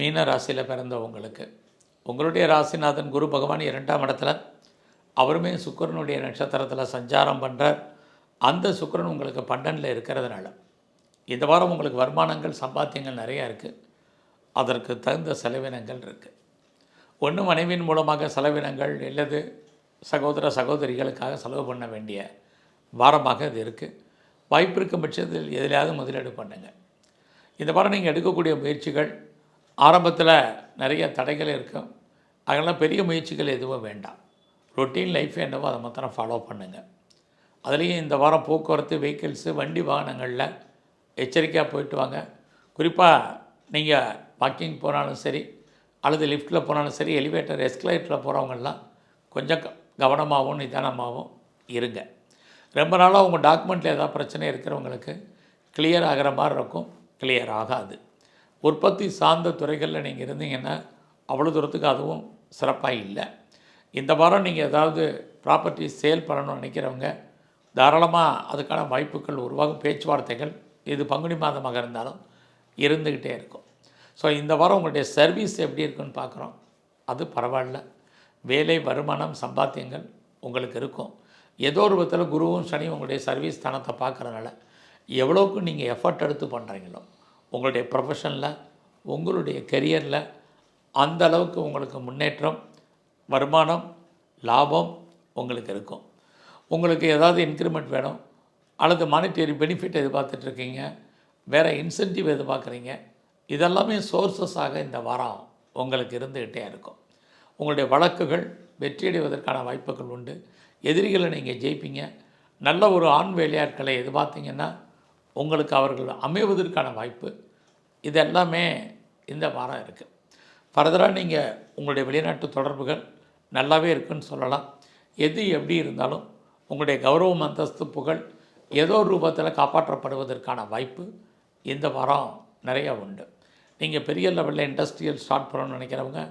மீன ராசியில் பிறந்த உங்களுக்கு உங்களுடைய ராசிநாதன் குரு பகவான் இரண்டாம் இடத்துல அவருமே சுக்கிரனுடைய நட்சத்திரத்தில் சஞ்சாரம் பண்ணுறார் அந்த சுக்கரன் உங்களுக்கு பன்னெண்டில் இருக்கிறதுனால. இந்த வாரம் உங்களுக்கு வருமானங்கள் சம்பாத்தியங்கள் நிறையா இருக்குது அதற்கு தகுந்த செலவினங்கள் இருக்குது ஒன்று மனைவியின் மூலமாக செலவினங்கள் இல்லது சகோதர சகோதரிகளுக்காக செலவு பண்ண வேண்டிய வாரமாக இது இருக்குது வாய்ப்பு இருக்கும் பட்சத்தில் எதிலையாவது முதலீடு பண்ணுங்கள் இந்த வாரம் நீங்கள் எடுக்கக்கூடிய முயற்சிகள் ஆரம்பத்தில் நிறைய தடைகள் இருக்கும். அதெல்லாம் பெரிய முயற்சிகள் எதுவும் வேண்டாம். ரொட்டீன் லைஃப் என்னவோ அதை மாத்திரம் ஃபாலோ பண்ணுங்கள் அதுலேயும் இந்த வாரம் போக்குவரத்து வெஹிக்கிள்ஸு வண்டி வாகனங்களில் எச்சரிக்கையாக போயிட்டு வாங்க. குறிப்பாக நீங்கள் வாக்கிங் போனாலும் சரி அல்லது லிஃப்ட்டில் போனாலும் சரி எலிவேட்டர் எஸ்கலேட்டரில் போகிறவங்கெல்லாம் கொஞ்சம் க- கவனமாகவும் நிதானமாகவும் இருங்க. ரொம்ப நாளாக உங்கள் டாக்குமெண்ட்டில் ஏதாவது பிரச்சனை இருக்கிறவங்களுக்கு கிளியர் ஆகிற மாதிரி இருக்கும். கிளியர் ஆகாது. உற்பத்தி சார்ந்த துறைகளில் நீங்கள் இருந்தீங்கன்னா அவ்வளோ தூரத்துக்கு அதுவும் சிறப்பாக இல்லை. இந்த வாரம் நீங்கள் ஏதாவது ப்ராப்பர்ட்டி சேல் பண்ணணும்னு நினைக்கிறவங்க தாராளமாக அதுக்கான வாய்ப்புகள் உருவாகும் பேச்சுவார்த்தைகள் இது பங்குனி மாதமாக இருந்தாலும் இருந்துக்கிட்டே இருக்கும். ஸோ இந்த வாரம் உங்களுடைய சர்வீஸ் எப்படி இருக்குன்னு பார்க்குறோம். அது பரவாயில்ல. வேலை வருமானம் சம்பாத்தியங்கள் உங்களுக்கு இருக்கும். ஏதோ ஒரு விதத்தில் குருவும் சனியும் உங்களுடைய சர்வீஸ் தனத்தை பார்க்குறதுனால எவ்வளோக்கு நீங்கள் எஃபர்ட் எடுத்து பண்ணுறீங்களோ உங்களுடைய ப்ரொஃபஷனில் உங்களுடைய கெரியரில் அந்த அளவுக்கு உங்களுக்கு முன்னேற்றம் வருமானம் லாபம் உங்களுக்கு இருக்கும். உங்களுக்கு ஏதாவது இன்க்ரிமெண்ட் வேணும் அல்லது மானிட்டரி பெனிஃபிட் எதிர்பார்த்துட்ருக்கீங்க வேறு இன்சென்டிவ் எதிர்பார்க்குறீங்க இதெல்லாமே சோர்ஸஸாக இந்த வாரம் உங்களுக்கு இருந்துக்கிட்டே இருக்கும். உங்களுடைய வழக்குகள் வெற்றியடைவதற்கான வாய்ப்புகள் உண்டு. எதிரிகளை நீங்கள் ஜெயிப்பீங்க. நல்ல ஒரு ஆண் வேலையாட்களை எதிர்பார்த்தீங்கன்னா உங்களுக்கு அவர்கள் அமைவதற்கான வாய்ப்பு. இது எல்லாமே இந்த வாரம் இருக்குது ஃபர்தராக நீங்கள் உங்களுடைய வெளிநாட்டு தொடர்புகள் நல்லாவே இருக்குன்னு சொல்லலாம். எது எப்படி இருந்தாலும் உங்களுடைய கௌரவம் அந்தஸ்து புகழ் ஏதோ ஒரு ரூபத்தில் காப்பாற்றப்படுவதற்கான வாய்ப்பு இந்த வாரம் நிறைய உண்டு. நீங்கள் பெரிய லெவலில் இண்டஸ்ட்ரியல் ஸ்டார்ட் பண்ணணும்னு நினைக்கிறவங்க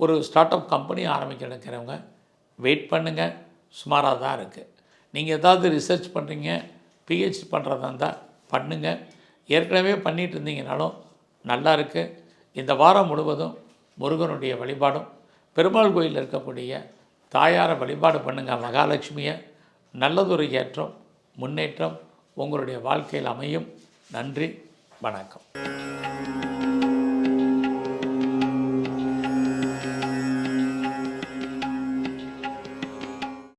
ஒரு ஸ்டார்ட் அப் கம்பெனி ஆரம்பிக்க நினைக்கிறவங்க வெயிட் பண்ணுங்கள் சுமாராக தான் இருக்குது நீங்கள் ஏதாவது ரிசர்ச் பண்ணுறீங்க பிஹெச்டி பண்ணுறதா இருந்தால் பண்ணுங்கள் ஏற்கனவே பண்ணிட்டு இருந்தீங்கனாலும் நல்லா இருக்குது இந்த வாரம் முழுவதும் முருகனுடைய வழிபாடும் பெருமாள் கோயிலில் இருக்கக்கூடிய தாயாரை வழிபாடு பண்ணுங்கள் மகாலட்சுமியை. நல்லதொரு ஏற்றம் முன்னேற்றம் உங்களுடைய வாழ்க்கையில் அமையும். நன்றி வணக்கம்.